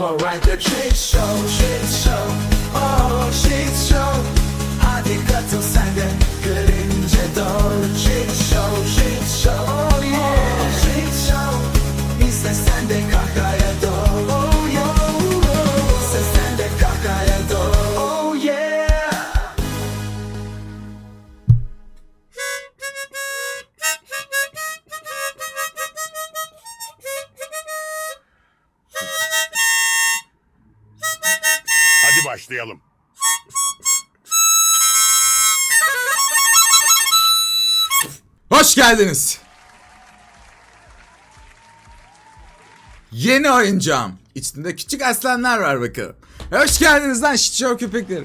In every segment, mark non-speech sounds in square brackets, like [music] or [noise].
Alright the shit show, shit show, oh shit show. Hadi katıl sen de Shit show, shit show, Hoş geldiniz. Yeni oyuncağım. İçinde küçük aslanlar var bakalım. Hoş geldiniz lan Şitşov köpekleri.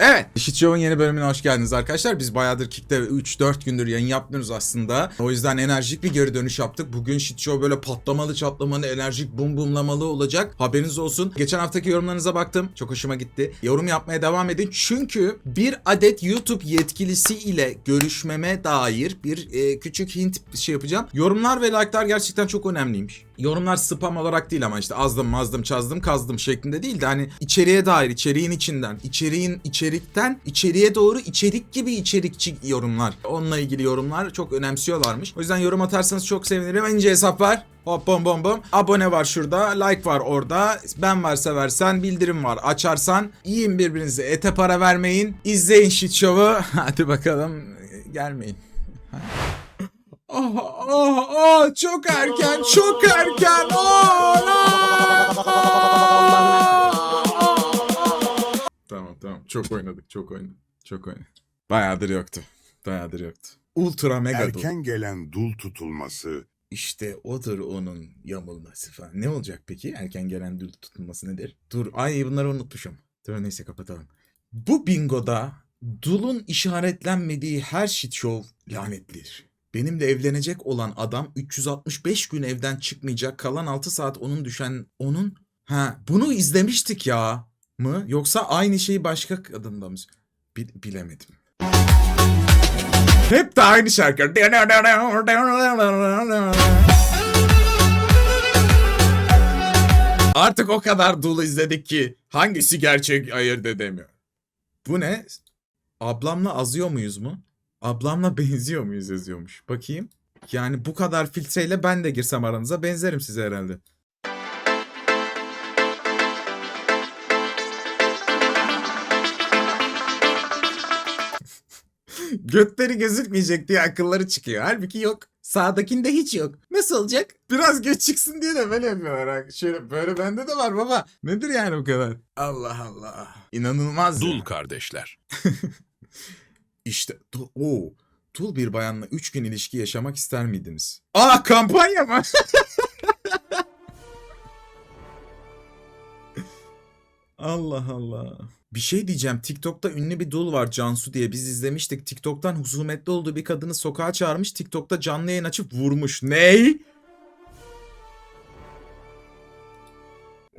Evet. Shit Show'un yeni bölümüne hoş geldiniz arkadaşlar. Biz bayağıdır Kick'te 3-4 gündür yayın yapmıyoruz aslında. O yüzden enerjik bir geri dönüş yaptık. Bugün Shit Show böyle patlamalı çatlamalı, enerjik bum bumlamalı olacak. Haberiniz olsun. Geçen haftaki yorumlarınıza baktım. Çok hoşuma gitti. Yorum yapmaya devam edin. Çünkü bir adet YouTube yetkilisi ile görüşmeme dair bir e, küçük hint şey yapacağım. Yorumlar ve like'lar gerçekten çok önemliymiş. Yorumlar spam olarak değil ama işte azdım mazdım çazdım kazdım şeklinde değil de hani içeriğe dair içeriğin içinden içeriğin içerikten içeriğe doğru içerik gibi içerikçi yorumlar. Onunla ilgili yorumlar çok önemsiyorlarmış. O yüzden yorum atarsanız çok sevinirim. İnce hesap var. Hop bom bom bom. Abone var şurada. Like var orada. Ben var seversen. Bildirim var. Açarsan. Yiyin birbirinize. Ete para vermeyin. İzleyin shit show'u. [laughs] Hadi bakalım. Gelmeyin. Ah ah ah çok erken çok erken ah, ah, ah. Tamam tamam çok oynadık çok oynadık çok oynadık. Bayağıdır yoktu. Bayağıdır yoktu. Ultra mega dolu. Erken gelen dul tutulması İşte odur onun yamulması falan. Ne olacak peki? Erken gelen dul tutulması nedir? Dur ay bunları unutmuşum. Dur neyse kapatalım. Bu bingoda dulun işaretlenmediği her shit show lanetlidir. Benimle evlenecek olan adam 365 gün evden çıkmayacak. Kalan 6 saat onun düşen onun ha bunu izlemiştik ya mı yoksa aynı şeyi başka kadında mı? Bil- bilemedim. Hep de aynı şarkı. Artık o kadar dolu izledik ki hangisi gerçek ayırt edemiyor. Bu ne? Ablamla azıyor muyuz mu? Ablamla [laughs] benziyor muyuz yazıyormuş. Bakayım. Yani bu kadar filtreyle ben de girsem aranıza benzerim size herhalde. [laughs] Götleri gözükmeyecek diye akılları çıkıyor. Halbuki yok. Sağdakinde hiç yok. Nasıl olacak? Biraz göç çıksın diye de böyle yapıyorlar. Şöyle böyle bende de var baba. Nedir yani bu kadar? Allah Allah. İnanılmaz. ya. Dul kardeşler. [laughs] İşte oo, dul bir bayanla 3 gün ilişki yaşamak ister miydiniz? Aa kampanya mı? [laughs] Allah Allah. Bir şey diyeceğim. TikTok'ta ünlü bir dul var Cansu diye. Biz izlemiştik. TikTok'tan husumetli olduğu bir kadını sokağa çağırmış. TikTok'ta canlı yayın açıp vurmuş. Ney?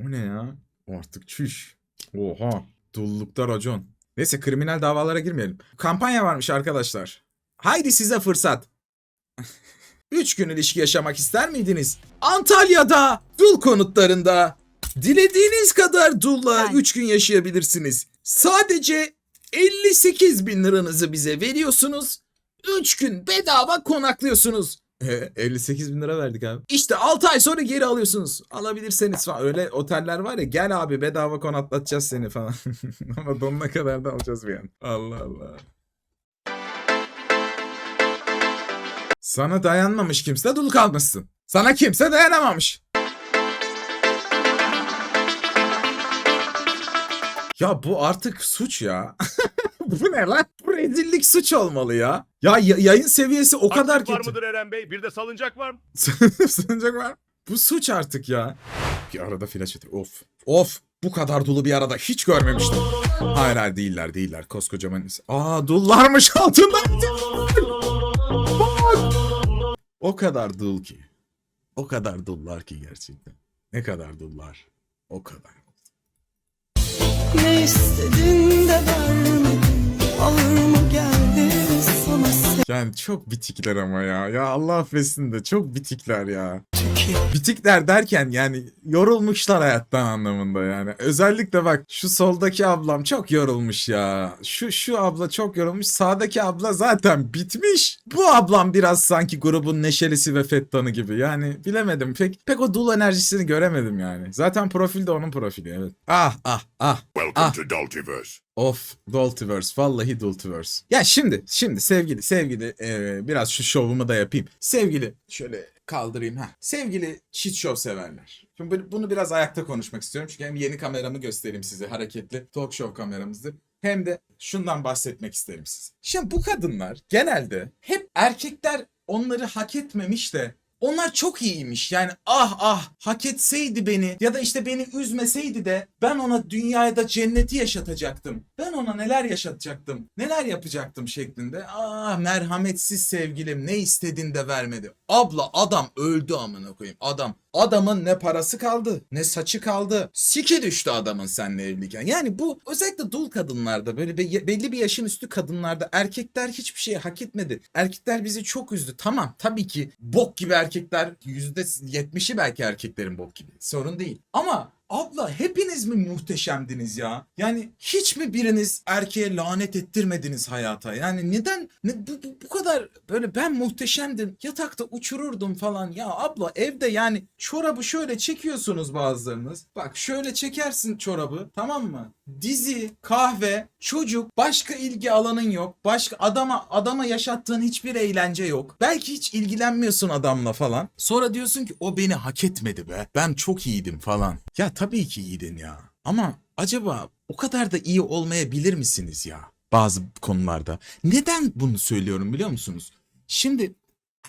O ne ya? O artık çüş. Oha. Dullukta racon. Neyse kriminal davalara girmeyelim. Kampanya varmış arkadaşlar. Haydi size fırsat. [laughs] 3 gün ilişki yaşamak ister miydiniz? Antalya'da, dul konutlarında. Dilediğiniz kadar dulla 3 gün yaşayabilirsiniz. Sadece 58 bin liranızı bize veriyorsunuz. 3 gün bedava konaklıyorsunuz. [laughs] E, 58 bin lira verdik abi. İşte 6 ay sonra geri alıyorsunuz. Alabilirseniz falan. Öyle oteller var ya gel abi bedava konaklatacağız seni falan. [laughs] Ama donuna kadar da alacağız bir an. Allah Allah. Sana dayanmamış kimse dul kalmışsın. Sana kimse dayanamamış. Ya bu artık suç ya. [laughs] bu ne lan? Bu rezillik suç olmalı ya. Ya ya- yayın seviyesi o kadar var kötü. mıdır Eren Bey? Bir de salıncak var mı? [laughs] Sığınacak var. Bu suç artık ya. Bir arada flash atıyor. Of. Of. Bu kadar dolu bir arada hiç görmemiştim. Hayır hayır değiller değiller. Koskocaman. Aa dullarmış altında. O kadar dul ki. O kadar dullar ki gerçekten. Ne kadar dullar. O kadar. Ne istedin de vermedin Ağır mı geldi sana Yani çok bitikler ama ya. Ya Allah affetsin de çok bitikler ya. Bitikler derken yani yorulmuşlar hayattan anlamında yani. Özellikle bak şu soldaki ablam çok yorulmuş ya. Şu şu abla çok yorulmuş. Sağdaki abla zaten bitmiş. Bu ablam biraz sanki grubun neşelisi ve fettanı gibi. Yani bilemedim. Pek pek o dul enerjisini göremedim yani. Zaten profil de onun profili evet. Ah ah ah. Welcome Ah. to Daltiverse. Of Doltiverse vallahi Doltiverse. Ya şimdi şimdi sevgili sevgili e, biraz şu şovumu da yapayım. Sevgili şöyle kaldırayım ha. Sevgili shit show severler. Şimdi bunu- biraz ayakta konuşmak istiyorum. Çünkü hem yeni kameramı göstereyim size hareketli talk show kameramızdı. Hem de şundan bahsetmek isterim size. Şimdi bu kadınlar genelde hep erkekler onları hak etmemiş de onlar çok iyiymiş. Yani ah ah hak etseydi beni ya da işte beni üzmeseydi de ben ona dünyada cenneti yaşatacaktım. Ben ona neler yaşatacaktım, neler yapacaktım şeklinde. Ah merhametsiz sevgilim ne istedin de vermedi. Abla adam öldü amına koyayım. Adam adamın ne parası kaldı, ne saçı kaldı. Siki düştü adamın seninle evliyken. Yani bu özellikle dul kadınlarda böyle be- belli bir yaşın üstü kadınlarda erkekler hiçbir şeyi hak etmedi. Erkekler bizi çok üzdü. Tamam tabii ki bok gibi erkekler yüzde yetmişi belki erkeklerin bok gibi. Sorun değil. Ama Abla hepiniz mi muhteşemdiniz ya? Yani hiç mi biriniz erkeğe lanet ettirmediniz hayata? Yani neden ne, bu, bu, bu kadar böyle ben muhteşemdim yatakta uçururdum falan. Ya abla evde yani çorabı şöyle çekiyorsunuz bazılarınız. Bak şöyle çekersin çorabı tamam mı? Dizi, kahve, çocuk, başka ilgi alanın yok. Başka adama adama yaşattığın hiçbir eğlence yok. Belki hiç ilgilenmiyorsun adamla falan. Sonra diyorsun ki o beni hak etmedi be. Ben çok iyiydim falan. Ya tabii ki iyiydin ya. Ama acaba o kadar da iyi olmayabilir misiniz ya? Bazı konularda. Neden bunu söylüyorum biliyor musunuz? Şimdi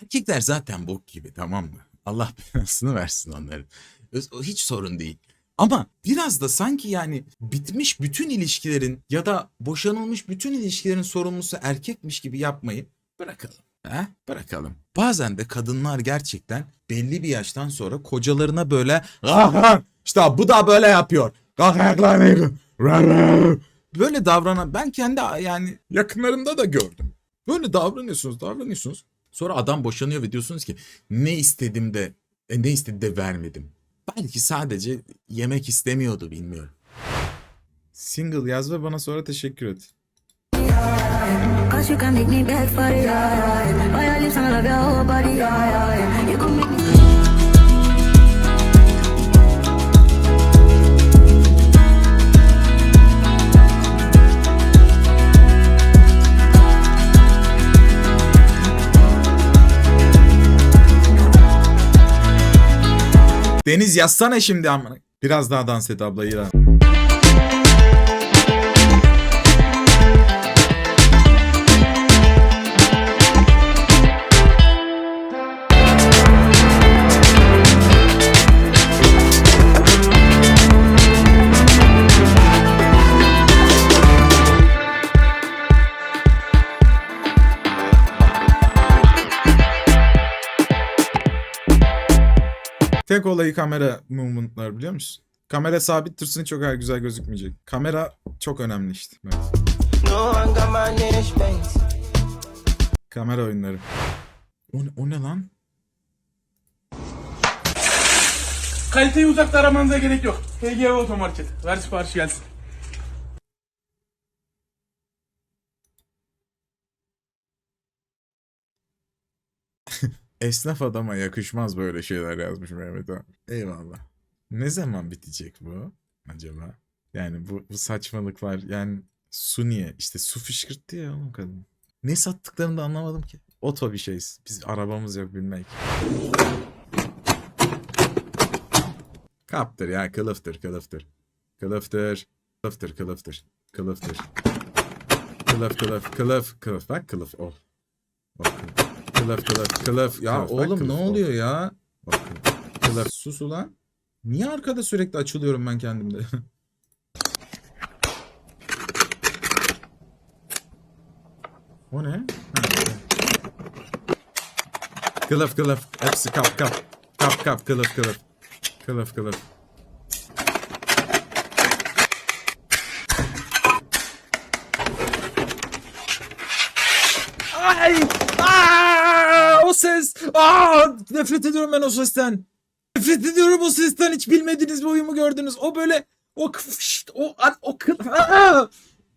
erkekler zaten bok gibi tamam mı? Allah belasını versin onların. Hiç sorun değil. Ama biraz da sanki yani bitmiş bütün ilişkilerin ya da boşanılmış bütün ilişkilerin sorumlusu erkekmiş gibi yapmayı bırakalım. He? Bırakalım. Bazen de kadınlar gerçekten belli bir yaştan sonra kocalarına böyle "Ah, işte bu da böyle yapıyor. Yıkı." Böyle davranan ben kendi yani yakınlarımda da gördüm. Böyle davranıyorsunuz davranıyorsunuz. Sonra adam boşanıyor ve diyorsunuz ki ne istedim de e, ne istedi de vermedim. Belki sadece yemek istemiyordu bilmiyorum. Single yaz ve bana sonra teşekkür et. Cause you can make me beg for it, yeah, yeah. By your lips I love your whole body, yeah, yeah, yeah. You can make Deniz yazsana şimdi amına. Biraz daha dans et abla İran. Tek olayı kamera movement'lar biliyor musun? Kamera sabit dursun çok her güzel gözükmeyecek. Kamera çok önemli işte. Evet. Kamera oyunları. O, ne- o ne lan? Kaliteyi uzakta aramanıza gerek yok. HGV Otomarket. Ver sipariş gelsin. Esnaf adama yakışmaz böyle şeyler yazmış Mehmet abi. Eyvallah. Ne zaman bitecek bu acaba? Yani bu, bu saçmalıklar yani su niye? İşte su fışkırttı ya oğlum kadın. Ne sattıklarını da anlamadım ki. Oto bir şey. Biz arabamız yok bilmek. Kaptır ya kılıftır kılıftır. Kılıftır. Kılıftır kılıftır. Kılıftır. Kılıf kılıf kılıf kılıf bak kılıf oh. Bak kılıf. Kılıf kılıf kılıf. Ya Kılıf, oğlum kılıf, ne oluyor ya? Bak, Kılıf sus ulan. Niye arkada sürekli açılıyorum ben kendimde? [laughs] o ne? Ha. Kılıf kılıf. Hepsi kap kap. Kap kap kılıf kılıf. Kılıf kılıf. Ay! Ses! Aa, nefret ediyorum ben o sesten. Nefret ediyorum o sesten. Hiç bilmediğiniz bir oyumu gördünüz. O böyle o kıfışt, o o Aa!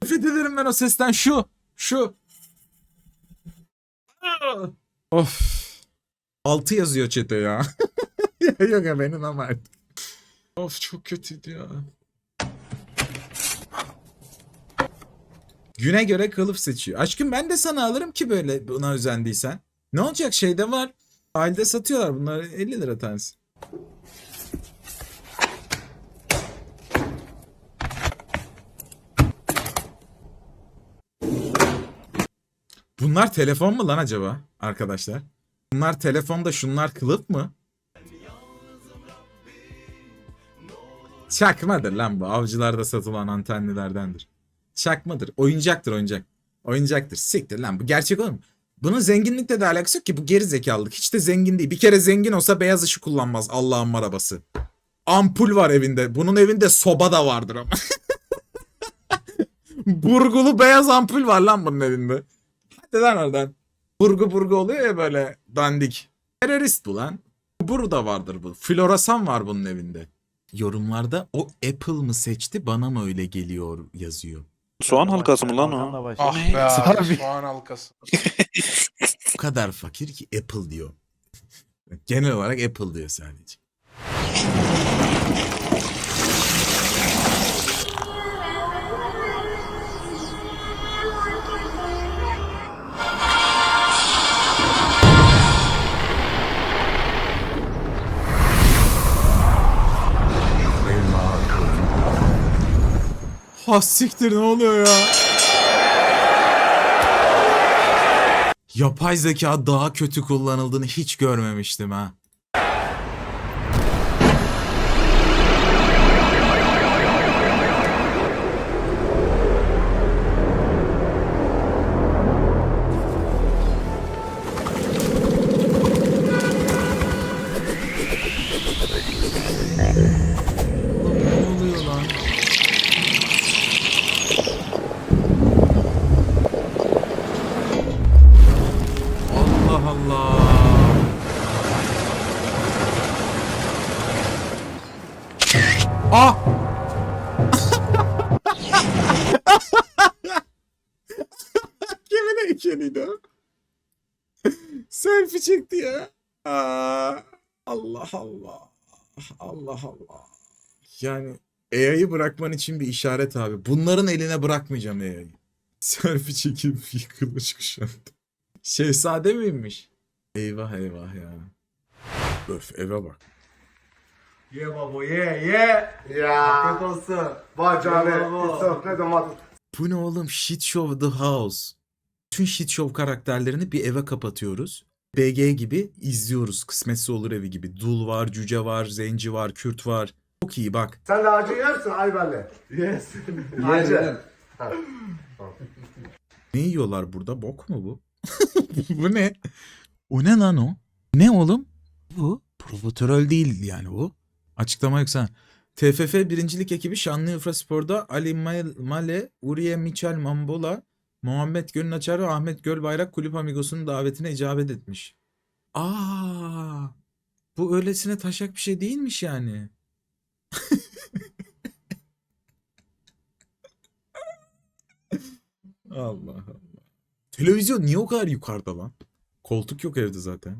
Nefret ederim ben o sesten. Şu. Şu. Aa! Of. 6 yazıyor çete ya. [laughs] Yok benim ama artık. Of çok kötüydü ya. Güne göre kılıf seçiyor. Aşkım ben de sana alırım ki böyle buna özendiysen. Ne olacak şeyde var. Halde satıyorlar bunlar 50 lira tanesi. Bunlar telefon mu lan acaba arkadaşlar? Bunlar telefonda şunlar kılıf mı? Çakmadır lan bu. Avcılarda satılan antenlilerdendir. Çakmadır. Oyuncaktır oyuncak. Oyuncaktır. Siktir lan bu gerçek oğlum. Bunun zenginlikle de alakası yok ki. Bu geri zekalılık. Hiç de zengin değil. Bir kere zengin olsa beyaz ışık kullanmaz Allah'ın arabası. Ampul var evinde. Bunun evinde soba da vardır ama. [laughs] Burgulu beyaz ampul var lan bunun evinde. Hadi lan oradan. Burgu burgu oluyor ya böyle dandik. Terörist bu lan. Burada vardır bu. Floresan var bunun evinde. Yorumlarda o Apple mı seçti bana mı öyle geliyor yazıyor. Soğan halkası mı lan o? Ah be abi. Soğan halkası. [laughs] O kadar fakir ki Apple diyor. Genel olarak Apple diyor sadece. Ha siktir ne oluyor ya? Yapay zeka daha kötü kullanıldığını hiç görmemiştim ha. Allah Allah. Yani AI'yı bırakman için bir işaret abi. Bunların eline bırakmayacağım AI'yı. [laughs] Selfie çekip kılıç kuşandı. Şehzade miymiş? Eyvah eyvah ya. Öf eve bak. Ye baba ye ye. Ya. Afiyet olsun. Vay. Bir sofra domates. Bu ne oğlum? Shit Show The House. Bütün Shit Show karakterlerini bir eve kapatıyoruz. BG gibi izliyoruz. Kısmetse olur evi gibi. Dul var, Cüce var, Zenci var, Kürt var. Çok iyi bak. Sen de acı yersin Ayber'le. Yes. [laughs] Acı. Ne yiyorlar burada? Bok mu bu? [laughs] bu ne? O ne lan o? Ne oğlum? Bu profiterol değil yani bu. Açıklama yoksa. TFF birincilik ekibi Şanlıurfa Spor'da Ali Mal- Male, Uriye Michel Mambola, Muhammed Gölnaçar ve Ahmet Gölbayrak kulüp amigosunun davetine icabet etmiş. Aa, bu öylesine taşak bir şey değilmiş yani. [laughs] Allah Allah. Televizyon niye o kadar yukarıda lan? Koltuk yok evde zaten.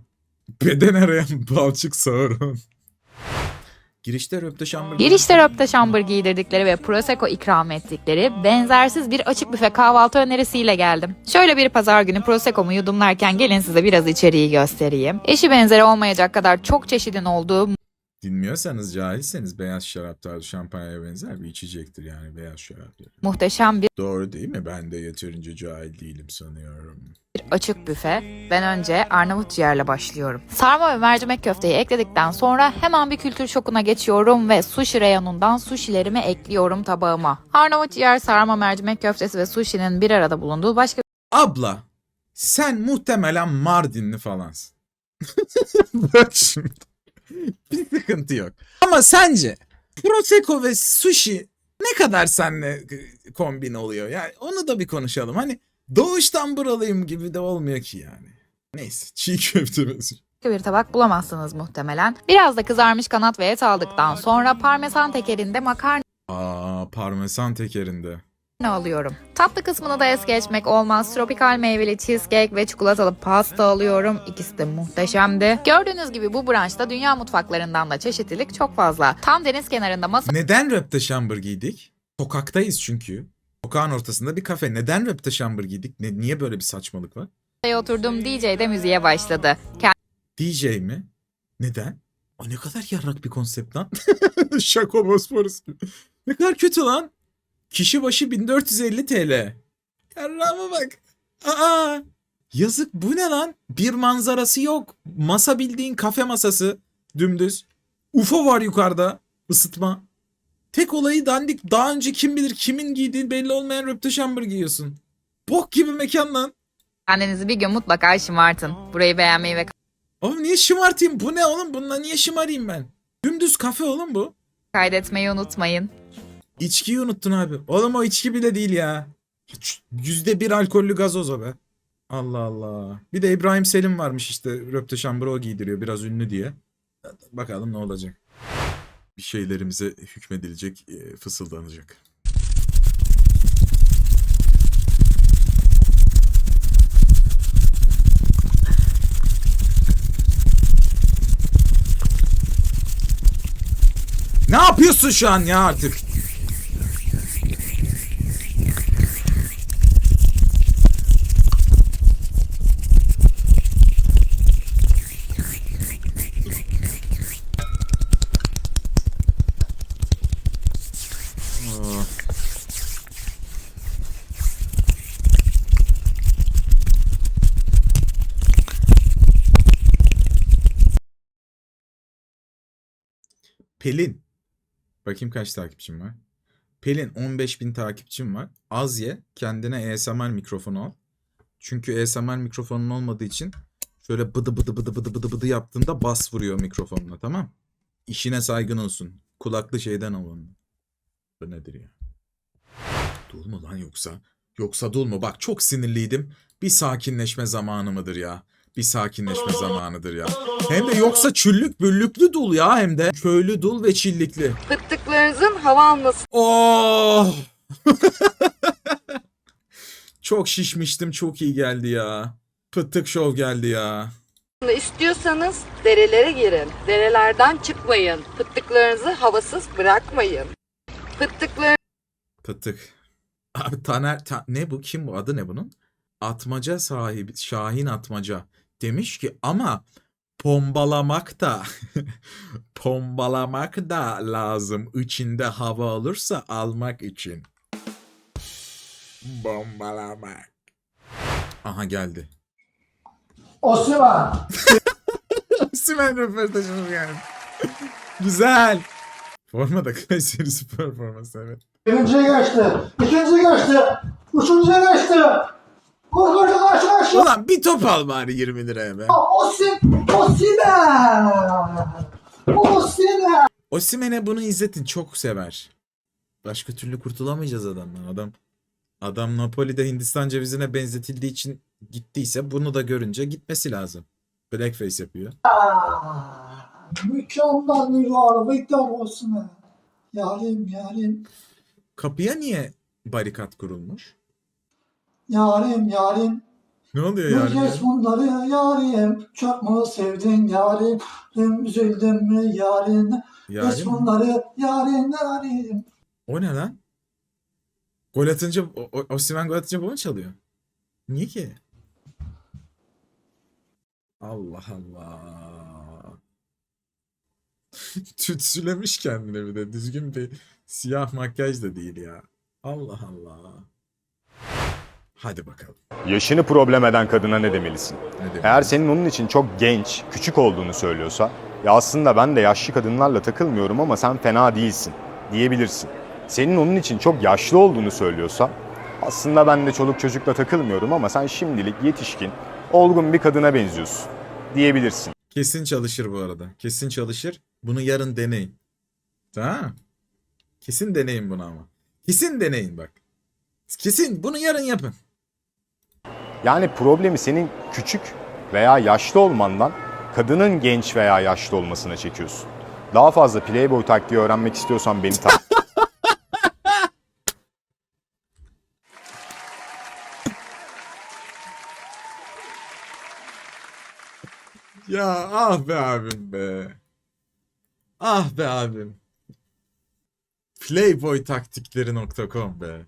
Beden arayan [laughs] balçık Sauron. Girişte röpte. Girişte röpte şambır giydirdikleri ve prosecco ikram ettikleri benzersiz bir açık büfe kahvaltı önerisiyle geldim. Şöyle bir pazar günü prosecco'mu yudumlarken gelin size biraz içeriği göstereyim. Eşi benzeri olmayacak kadar çok çeşidin olduğu Dinmiyorsanız cahilseniz beyaz şarap tarzı şampanyaya benzer bir içecektir yani beyaz şarap. muhteşem bir Doğru değil mi? Ben de yeterince cahil değilim sanıyorum. açık büfe. Ben önce Arnavut ciğerle başlıyorum. Sarma ve mercimek köfteyi ekledikten sonra hemen bir kültür şokuna geçiyorum ve sushi reyonundan sushilerimi ekliyorum tabağıma. Arnavut ciğer, sarma, mercimek köftesi ve sushi'nin bir arada bulunduğu başka Abla sen muhtemelen Mardinli falansın. [laughs] Bak şimdi. [laughs] Bir sıkıntı yok. Ama sence Prosecco ve sushi ne kadar seninle kombin oluyor? Yani onu da bir konuşalım. Hani doğuştan buralıyım gibi de olmuyor ki yani. Neyse çiğ köfte bir tabak bulamazsınız muhtemelen. Biraz da kızarmış kanat ve et aldıktan sonra parmesan tekerinde makarna Aa parmesan tekerinde. Alıyorum. Tatlı kısmını da es geçmek olmaz. Tropikal meyveli cheesecake ve çikolatalı pasta alıyorum. İkisi de muhteşemdi. Gördüğünüz gibi bu branşta dünya mutfaklarından da çeşitlilik çok fazla. Tam deniz kenarında masa Neden röpte şambır giydik? Sokaktayız çünkü. Sokağın ortasında bir kafe. Neden röpte şambır giydik? Ne, niye böyle bir saçmalık var? masaya oturdum. DJ de müziğe başladı. DJ mi? Neden? Ay ne kadar yarrak bir konsept lan. [laughs] Şako Bosporus. Ne kadar kötü lan. Kişi başı 1450 TL. Yarrağıma bak. Aa. Yazık bu ne lan? Bir manzarası yok. Masa bildiğin kafe masası. Dümdüz. UFO var yukarıda. Isıtma. Tek olayı dandik. Daha önce kim bilir kimin giydiği belli olmayan röpte şambır giyiyorsun. Bok gibi mekan lan. Kendinizi bir gün mutlaka şımartın. Burayı beğenmeyi ve Oğlum niye şımartayım? Bu ne oğlum? Bununla niye şımarayım ben? Dümdüz kafe oğlum bu. kaydetmeyi unutmayın. İçkiyi unuttun abi. Oğlum o içki bile değil ya. Yüzde bir alkollü gazoz o be. Allah Allah. Bir de İbrahim Selim varmış işte. Röpte şambır o giydiriyor. Biraz ünlü diye. Bakalım ne olacak. Bir şeylerimize hükmedilecek, e, fısıldanacak. Ne yapıyorsun şu an ya artık? Aa. Pelin. Bakayım kaç takipçim var. Pelin 15 bin takipçim var. Az ye kendine ASMR mikrofonu al. Çünkü ASMR mikrofonun olmadığı için şöyle bıdı bıdı bıdı bıdı bıdı bıdı yaptığında bas vuruyor mikrofonuna tamam. İşine saygın olsun. Kulaklı şeyden al onu. Bu nedir ya? Dul mu lan yoksa? Yoksa dul mu? Bak çok sinirliydim. Bir sakinleşme zamanı mıdır ya? Bir sakinleşme zamanıdır ya. Hem de yoksa çüllük büllüklü dul ya hem de. Köylü dul ve çillikli. Fıttıklarınızın hava alması Oh! [laughs] çok şişmiştim çok iyi geldi ya. Pıttık şov geldi ya. istiyorsanız derelere girin. Derelerden çıkmayın. Fıttıklarınızı havasız bırakmayın. Fıttıklarınızı Pıttık. Abi Taner Ta- ne bu kim bu adı ne bunun? Atmaca sahibi Şahin Atmaca demiş ki ama pombalamak da [laughs] pombalamak da lazım içinde hava olursa almak için. Bombalamak. Aha geldi. Osman. [laughs] Simen röportajımız geldi. Güzel. Formada Kayseri spor forması evet. Birinciye geçti. İkinciye geçti. Üçüncüye geçti. Kurtardı karşı karşıya. Ulan bir top al bari 20 liraya be. Osim. Osimen. Osimen. Osimhen'e bunu izletin çok sever. Başka türlü kurtulamayacağız adamdan. Adam adam Napoli'de Hindistan cevizine benzetildiği için gittiyse bunu da görünce gitmesi lazım. Blackface yapıyor. Mükemmel bir var. Victor Osimhen. Yarim yarim. Kapıya niye barikat kurulmuş? Yarim yarim. Ne oluyor yani? Göreceğiz bunları yarim. Çok mu sevdin yarim? Üzüldün mü yarim? Yani bunları yarim yarim. o ne lan? Gol atınca Osimhen gol atınca bu mu çalıyor? Niye ki? Allah Allah. [laughs] Tütsülemiş kendine bir de. Düzgün bir siyah makyaj da değil ya. Allah Allah. Hadi bakalım. Yaşını problem eden kadına ne demelisin? Ne demek? Eğer senin onun için çok genç, küçük olduğunu söylüyorsa, ya aslında ben de yaşlı kadınlarla takılmıyorum ama sen fena değilsin diyebilirsin. Senin onun için çok yaşlı olduğunu söylüyorsa, aslında ben de çoluk çocukla takılmıyorum ama sen şimdilik yetişkin, olgun bir kadına benziyorsun diyebilirsin. Kesin çalışır bu arada. Kesin çalışır. Bunu yarın deneyin. Tamam? Kesin deneyin bunu ama. Kesin deneyin bak. Kesin bunu yarın yapın. Yani problemi senin küçük veya yaşlı olmandan kadının genç veya yaşlı olmasına çekiyorsun. Daha fazla Playboy taktiği öğrenmek istiyorsan beni takip [laughs] Ya ah be abim be. Ah be abim. Playboytaktikleri.com be.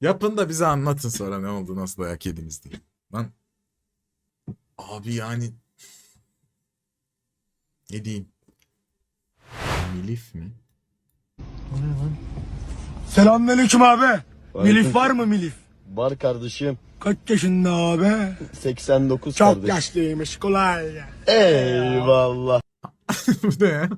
Yapın da bize anlatın sonra ne oldu nasıl dayak yediniz diye. Lan. Abi yani. Ne diyeyim? Milif mi? Selamünaleyküm abi. Milif var mı Milif? Var kardeşim. Kaç yaşında abi? 89 Çok yaşlıymış kolay ya. Eyvallah. [laughs] Bu ne ya?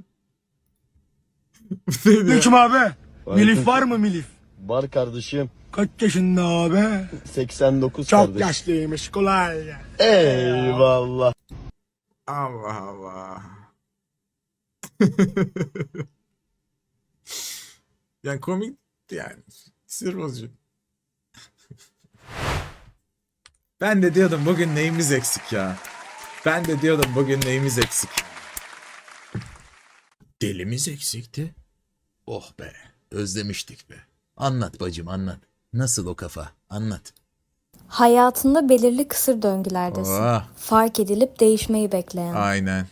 Bu neydi ya? Aleyküm abi. Milif var mı Milif? Var kardeşim. Kaç yaşında abi? 89 Çok yaşlıymış kolay ya. Eyvallah. Allah Allah. [laughs] yani komik yani. Sır bozucu. ben de diyordum bugün neyimiz eksik ya. Ben de diyordum bugün neyimiz eksik. Delimiz eksikti. Oh be. Özlemiştik be. Anlat bacım anlat. Nasıl o kafa? Anlat. Hayatında belirli kısır döngülerdesin. Oh, Fark edilip değişmeyi bekleyen. aynen.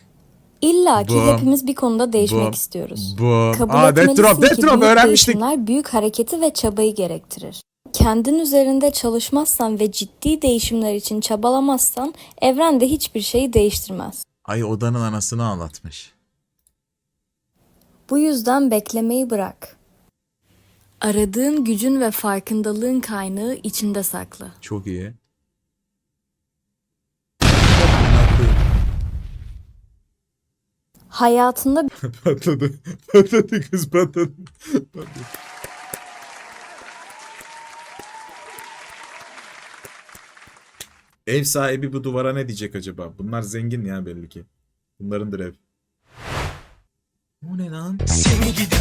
İlla ki hepimiz bir konuda değişmek bu- istiyoruz. Bu. Kabul Aa, etmelisin Drop, ki Drop büyük öğrenmiştik. değişimler büyük hareketi ve çabayı gerektirir. Kendin üzerinde çalışmazsan ve ciddi değişimler için çabalamazsan evren de hiçbir şeyi değiştirmez. Ay odanın anasını ağlatmış. Bu yüzden beklemeyi bırak. Aradığın gücün ve farkındalığın kaynağı içinde saklı. Çok iyi. Hayatında [laughs] patladı. Patladı kız patladı. patladı. Ev sahibi bu duvara ne diyecek acaba? Bunlar zengin ya belli ki. Bunlarındır ev. Bu ne lan? Seni gidip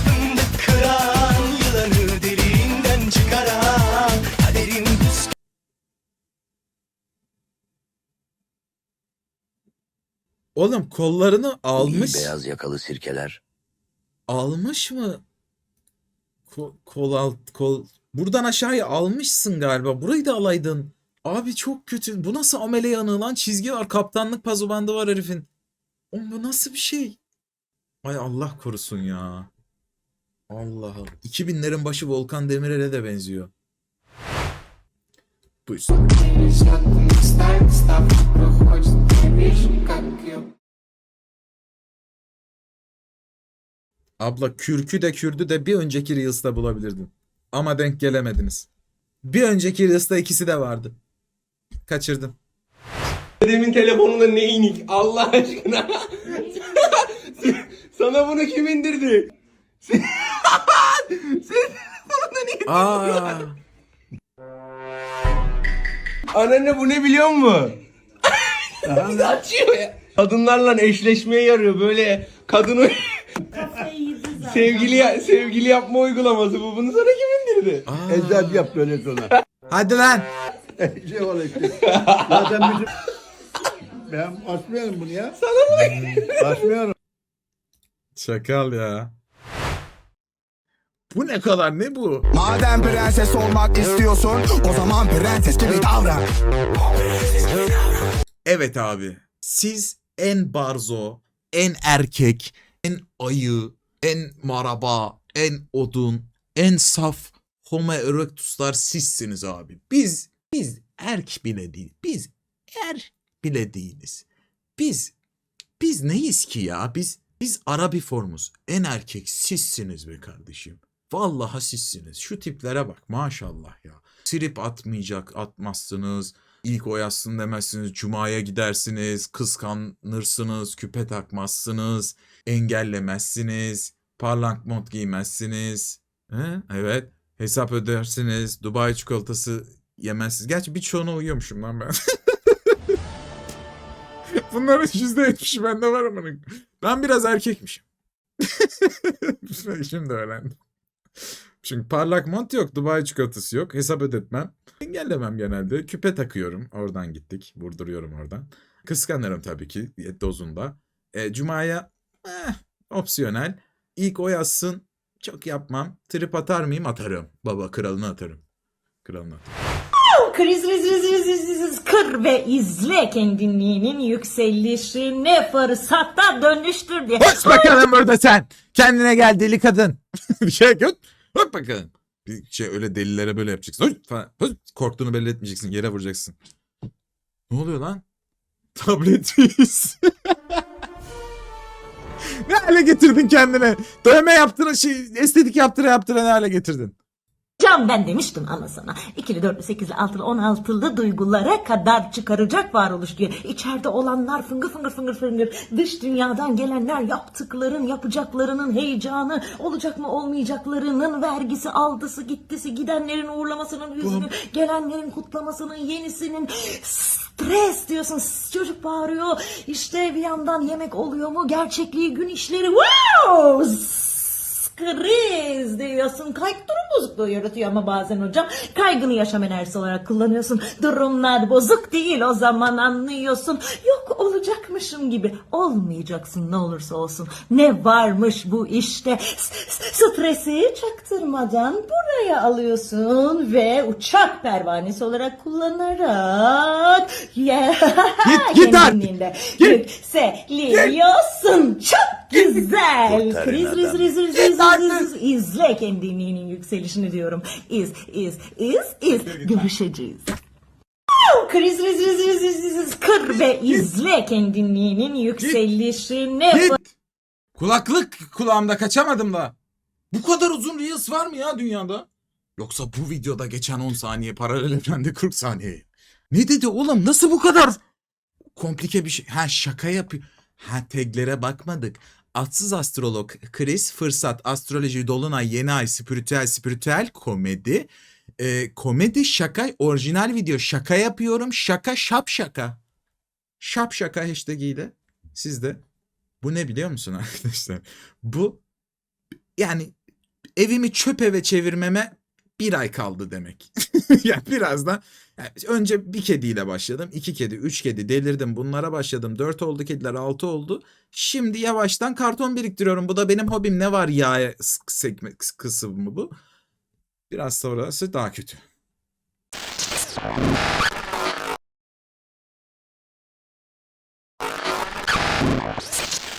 kıran Yılanı deliğinden çıkaran Kaderin Oğlum kollarını almış. Beyaz yakalı sirkeler Almış mı? Ko- kol alt kol. Buradan aşağıya almışsın galiba. Burayı da alaydın. Abi çok kötü. Bu nasıl amele yanığı lan? Çizgi var. Kaptanlık pazu bandı var herifin. Oğlum bu nasıl bir şey? Ay Allah korusun ya. Allah'ım. 2000'lerin başı Volkan Demirel'e de benziyor. Buyursun. Abla kürkü de kürdü de bir önceki Reels'ta bulabilirdin. Ama denk gelemediniz. Bir önceki Reels'ta ikisi de vardı. Kaçırdım. Dedemin telefonunda ne inik Allah aşkına. [laughs] Sana bunu kim indirdi? Aa, Anneanne bu ne biliyor musun? Bizi açıyor ya. Kadınlarla eşleşmeye yarıyor böyle kadını sevgili sevgili yapma uygulaması bu. Bunu sana kim indirdi? Ecdat yap böyle sana. Hadi lan. şey olur işte. Zaten bizim... Ben açmıyorum bunu ya. Sana bunu Açmıyorum. Çakal ya. Bu ne kadar ne bu? Madem prenses olmak istiyorsun O zaman prenses gibi davran Evet abi. Siz en barzo, en erkek, en ayı, en maraba, en odun, en saf Homo erectuslar sizsiniz abi. Biz, biz erk bile değil. Biz er bile değiliz. Biz, biz neyiz ki ya? Biz, biz Arabiformuz. En erkek sizsiniz be kardeşim. Vallahi sizsiniz. Şu tiplere bak maşallah ya. Trip atmayacak atmazsınız. İlk o demezsiniz. Cuma'ya gidersiniz. Kıskanırsınız. Küpe takmazsınız. Engellemezsiniz. Parlak mont giymezsiniz. He? Evet. Hesap ödersiniz. Dubai çikolatası yemezsiniz. Gerçi birçoğuna uyuyormuşum lan ben. [laughs] Bunların yüzde yetmişi bende var ama. Ben biraz erkekmişim. [laughs] Şimdi öğrendim. Çünkü parlak mont yok, Dubai çikolatası yok, hesap ödetmem. Engellemem genelde. Küpe takıyorum. Oradan gittik. Vurduruyorum oradan. Kıskanırım tabii ki dozunda. E, Cuma'ya eh, opsiyonel. İlk o yazsın. Çok yapmam. Trip atar mıyım? Atarım. Baba kralını atarım. Kralını atarım. Kriz riz riz riz riz riz riz kır ve izle kendinliğinin yükselişini fırsata dönüştür diye. Hoş bakalım burada sen. Kendine gel deli kadın. [laughs] bir şey yok. Hop bakalım. Bir şey öyle delilere böyle yapacaksın. Hoş falan. Hoş. Korktuğunu belli etmeyeceksin. Yere vuracaksın. Ne oluyor lan? [laughs] Tablet miyiz? [laughs] ne hale getirdin kendine? Dövme yaptıran şey, estetik yaptıra yaptıra ne hale getirdin? Can ben demiştim ama sana. İkili, dörtlü, sekizli, altılı, on altılı duygulara kadar çıkaracak varoluş diye. İçeride olanlar fıngır fıngır fıngır fıngır. Dış dünyadan gelenler yaptıkların, yapacaklarının heyecanı, olacak mı olmayacaklarının vergisi, aldısı, gittisi, gidenlerin uğurlamasının hüznü, gelenlerin kutlamasının yenisinin stres diyorsun. Çocuk bağırıyor. İşte bir yandan yemek oluyor mu? Gerçekliği, gün işleri. Wow! kriz diyorsun. Durum bozukluğu yaratıyor ama bazen hocam. Kaygını yaşam enerjisi olarak kullanıyorsun. Durumlar bozuk değil o zaman anlıyorsun. Yok olacakmışım gibi. Olmayacaksın ne olursa olsun. Ne varmış bu işte. Stresi çaktırmadan buraya alıyorsun ve uçak pervanesi olarak kullanarak yeah, Git, git artık. yükseliyorsun. Çok güzel. Riz riz riz riz riz. İzle kendiliğinin yükselişini diyorum. İz, iz, iz, iz. Görüşeceğiz. Kriz riz riz riz riz riz riz. Kır ve izle kendiliğinin yükselişini. Git. Kulaklık kulağımda kaçamadım da. Bu kadar uzun Reels var mı ya dünyada? Yoksa bu videoda geçen 10 saniye paralel evrende 40 saniye. Ne dedi oğlum nasıl bu kadar komplike bir şey? Ha şaka yapıyor. Ha taglere bakmadık. Atsız astrolog Chris fırsat astroloji dolunay yeni ay spiritüel spiritüel komedi. Ee, komedi şaka orijinal video şaka yapıyorum şaka şap şaka. Şap şaka hashtag ile siz de bu ne biliyor musun [laughs] arkadaşlar? Bu yani evimi çöp eve çevirmeme bir ay kaldı demek. [laughs] ya birazdan yani önce bir kediyle başladım. iki kedi, üç kedi delirdim. Bunlara başladım. Dört oldu kediler, altı oldu. Şimdi yavaştan karton biriktiriyorum. Bu da benim hobim. Ne var ya kısmı bu. Biraz sonrası daha kötü.